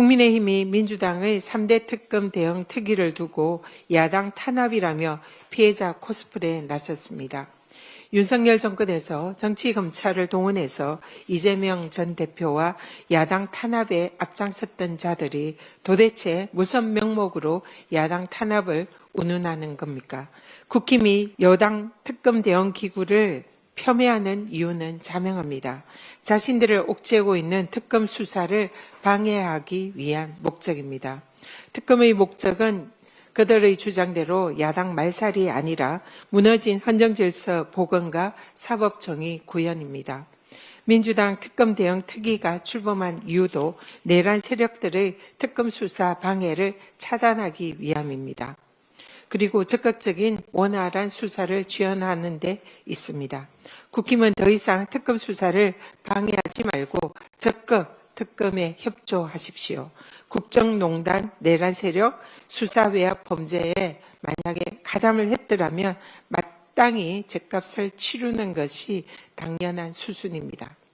국민의힘이 민주당의 3대 특검 대응 특위를 두고 야당 탄압이라며 피해자 코스프레에 나섰습니다. 윤석열 정권에서 정치 검찰을 동원해서 이재명 전 대표와 야당 탄압에 앞장섰던 자들이 도대체 무슨 명목으로 야당 탄압을 운운하는 겁니까? 국힘이 여당 특검 대응 기구를 폄훼하는 이유는 자명합니다. 자신들을 옥죄고 있는 특검 수사를 방해하기 위한 목적입니다. 특검의 목적은 그들의 주장대로 야당 말살이 아니라 무너진 헌정질서 복원과 사법정의 구현입니다. 민주당 특검 대응 특위가 출범한 이유도 내란 세력들의 특검 수사 방해를 차단하기 위함입니다. 그리고 적극적인 원활한 수사를 지원하는 데 있습니다. 국힘은 더 이상 특검 수사를 방해하지 말고 적극 특검에 협조하십시오. 국정농단 내란 세력 수사 외압 범죄에 만약에 가담을 했더라면 마땅히 죗값을 치르는 것이 당연한 수순입니다.